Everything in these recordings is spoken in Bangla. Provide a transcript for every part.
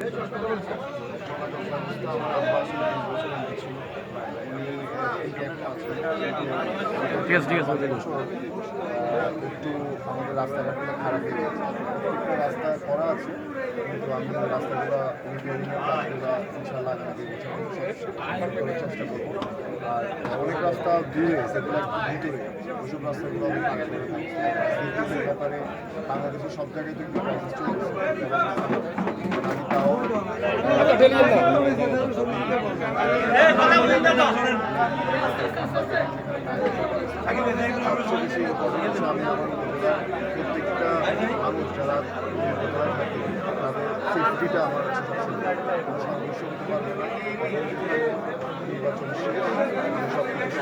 Thank you. ঠিক আছে ঠিক আছে। একটু আমাদের রাস্তাঘাটগুলো খারাপ হয়ে গেছে। রাস্তা করা আছে কিন্তু আমি রাস্তাগুলো ইনশাল্লাহ আগামী বছর করার চেষ্টা করব। আর অনেক রাস্তা দূরে সেগুলো ভিতরে ওইসব রাস্তাগুলো আমি ব্যাপারে বাংলাদেশের সব জায়গায় তো আমি তাও প্রত্যেকটা মানুষ যারা তাদের সেফটিটা আমার সংঘর্ষ হতে পারবে না সব কিছু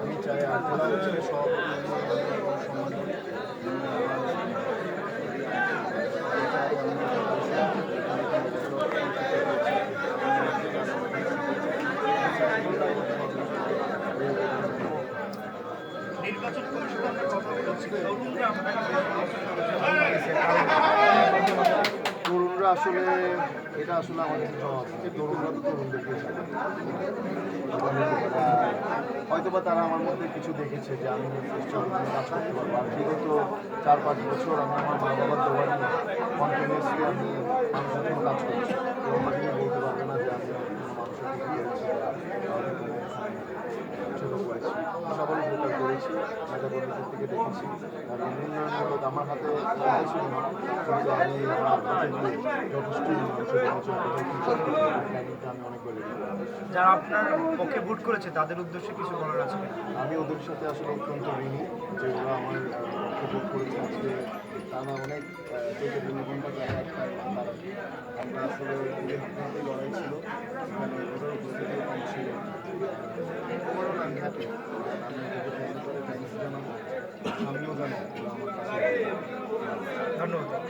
আমি চাই আর সব তরুণরা আসলে, এটা আসলে আমাদের তরুণরা তো হয়তো বা তারা আমার মধ্যে কিছু দেখেছে যে আমি কাজ করতে পারব। বিগত চার পাঁচ বছর আমি আমার মা বাবার দোয়া নিয়ে কন্টিনিউসলি আমি মানুষের কাজ করছি বলতে পারবে না যে আমি মানুষের ছোট করেছি উপকার করেছি মেধাবন্ধুদের থেকে দেখেছি। এবং উন্নয়নমূলক আমার হাতে ছিল না। কিন্তু আমি যথেষ্ট আমি অনেক বেড়ে যারা আপনার পক্ষে ভোট করেছে তাদের উদ্দেশ্যে কিছু বলার আছে? আমি ওদের সাথে আসলে অত্যন্ত ঋণী। যে ওরা আমার সাপোর্ট করেছে আজকে টানা অনেক থেকে দুই ঘণ্টা জায়গায় আমরা আসলে নিজের হাতে লড়াই ছিল। ওদের উপস্থিতি কম ছিল। আমি হ্যাপি আমি ওদেরকে থ্যাংক করে থ্যাংকস জানাব আমিও জানাব ওরা আমার কাছে ধন্যবাদ।